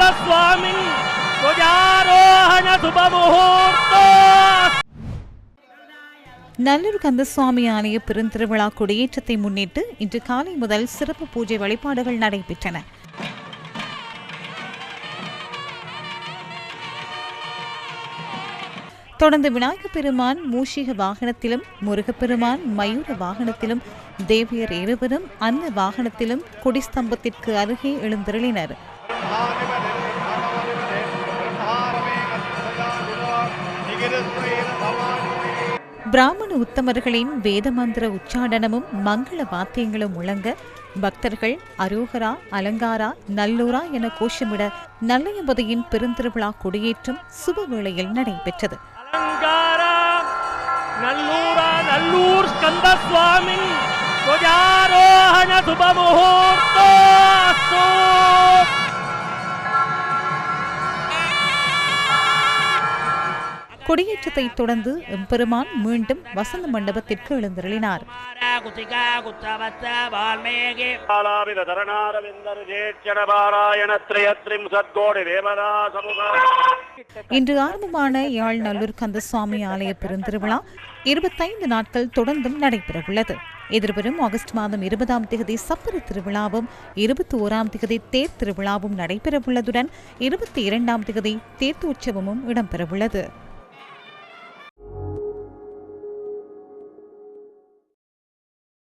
സ്വാമി ധ്വജാരോഹണ ശുഭമുഹൂർത്തോ நல்லூர் கந்தசுவாமி ஆலய பெருந்திருவிழா கொடியேற்றத்தை முன்னிட்டு இன்று காலை முதல் சிறப்பு பூஜை வழிபாடுகள் நடைபெற்றன. தொடர்ந்து விநாயக பெருமான் மூஷிக வாகனத்திலும் முருகப்பெருமான் மயூர வாகனத்திலும் தேவியர் இருவரும் அன்ன வாகனத்திலும் கொடிஸ்தம்பத்திற்கு அருகே எழுந்திருளினர். பிராமண உத்தமர்களின் வேதமந்திர உச்சாடனமும் மங்கள வாத்தியங்களும் முழங்க பக்தர்கள் அரோகரா அலங்காரா நல்லூரா என கோஷமிட நல்லையம்பதியின் பெருந்திருவிழா கொடியேற்றம் சுபவேளையில் நடைபெற்றது. நல்லூர் ஸ்கந்த சுபமுகோ கொடியேற்றத்தை தொடர்ந்து எம்பெருமான் மீண்டும் வசந்த மண்டபத்திற்கு எழுந்தருளினார். இன்று ஆரம்பமான யாழ் நல்லூர் கந்தசுவாமி ஆலய பெருந்திருவிழா இருபத்தைந்து நாட்கள் தொடர்ந்தும் நடைபெறவுள்ளது. எதிர்வரும் ஆகஸ்ட் மாதம் இருபதாம் திகதி சப்பர திருவிழாவும் இருபத்தி ஓராம் திகதி தேர் திருவிழாவும் நடைபெறவுள்ளதுடன் இருபத்தி இரண்டாம் திகதி தேர்த்து உற்சவமும் இடம்பெறவுள்ளது.